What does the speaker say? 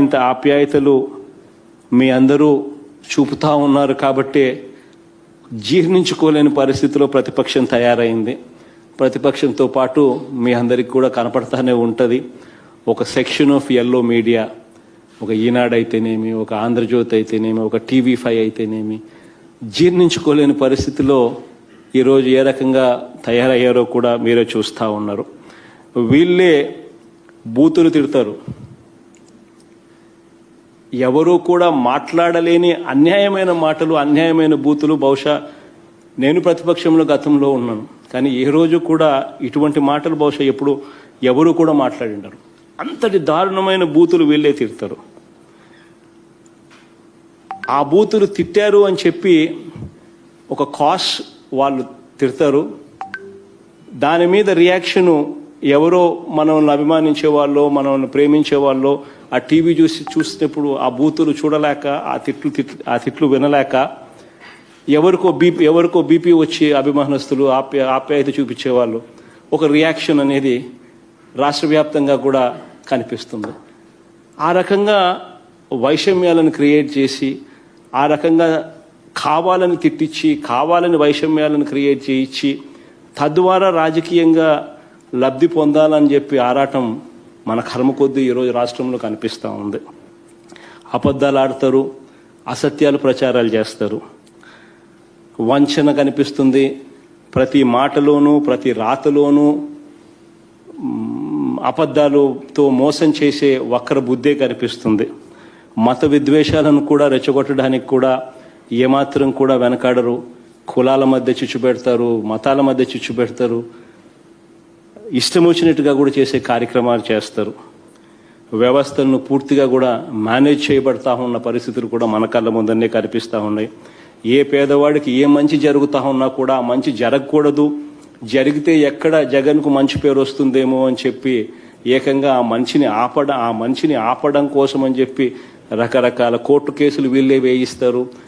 ఇంత ఆప్యాయతలు మీ అందరూ చూపుతా ఉన్నారు కాబట్టే జీర్ణించుకోలేని పరిస్థితిలో ప్రతిపక్షం తయారైంది. ప్రతిపక్షంతో పాటు మీ అందరికి కూడా కనపడతానే ఉంటుంది. ఒక సెక్షన్ ఆఫ్ ఎల్లో మీడియా ఒక ఈనాడు అయితేనేమి ఒక ఆంధ్రజ్యోతి అయితేనేమి ఒక టీవీ ఫైవ్ అయితేనేమి జీర్ణించుకోలేని పరిస్థితిలో ఈరోజు ఏ రకంగా తయారయ్యారో కూడా మీరే చూస్తూ ఉన్నారు. వీళ్ళే బూతులు తిడతారు. ఎవరూ కూడా మాట్లాడలేని అన్యాయమైన మాటలు అన్యాయమైన బూతులు బహుశా నేను ప్రతిపక్షంలో గతంలో ఉన్నాను. కానీ ఏ రోజు కూడా ఇటువంటి మాటలు బహుశా ఎప్పుడు ఎవరు కూడా మాట్లాడిండరు. అంతటి దారుణమైన బూతులు వీళ్ళే తిడతారు ఆ బూతులు తిట్టారు అని చెప్పి ఒక కాస్ వాళ్ళు తిడతారు. దాని మీద రియాక్షను ఎవరో మనల్ని అభిమానించే వాళ్ళు మనల్ని ప్రేమించే వాళ్ళు ఆ టీవీ చూసి చూసినప్పుడు ఆ బూతులు చూడలేక ఆ తిట్లు ఆ తిట్లు వినలేక ఎవరికో బీపీ ఎవరికో బీపీ వచ్చి అభిమానస్తులు ఆప్య ఆప్యాయత చూపించేవాళ్ళు. ఒక రియాక్షన్ అనేది రాష్ట్ర వ్యాప్తంగా కూడా కనిపిస్తుంది. ఆ రకంగా వైషమ్యాలను క్రియేట్ చేసి ఆ రకంగా కావాలని తిట్టించి కావాలని వైషమ్యాలను క్రియేట్ చేయించి తద్వారా రాజకీయంగా లబ్ధి పొందాలని చెప్పి ఆరాటం మన కర్మ కొద్దీ ఈరోజు రాష్ట్రంలో కనిపిస్తూ ఉంది. అబద్ధాలు ఆడతారు అసత్యాలు ప్రచారాలు చేస్తారు. వంచన కనిపిస్తుంది. ప్రతి మాటలోనూ ప్రతి రాతలోనూ అబద్ధాలతో మోసం చేసే వక్ర బుద్ధే కనిపిస్తుంది. మత విద్వేషాలను కూడా రెచ్చగొట్టడానికి కూడా ఏమాత్రం కూడా వెనకాడరు. కులాల మధ్య చిచ్చు పెడతారు మతాల మధ్య చిచ్చు పెడతారు. ఇష్టం వచ్చినట్టుగా కూడా చేసే కార్యక్రమాలు చేస్తారు. వ్యవస్థలను పూర్తిగా కూడా మేనేజ్ చేయబడతా ఉన్న పరిస్థితులు కూడా మన కళ్ళ ముందన్నే కనిపిస్తూ ఉన్నాయి. ఏ పేదవాడికి ఏ మంచి జరుగుతా ఉన్నా కూడా మంచి జరగకూడదు. జరిగితే ఎక్కడ జగన్కు మంచి పేరు వస్తుందేమో అని చెప్పి ఏకంగా ఆ మంచిని ఆపడం ఆ మంచిని ఆపడం కోసం అని చెప్పి రకరకాల కోర్టు కేసులు వీళ్ళే వేయిస్తారు.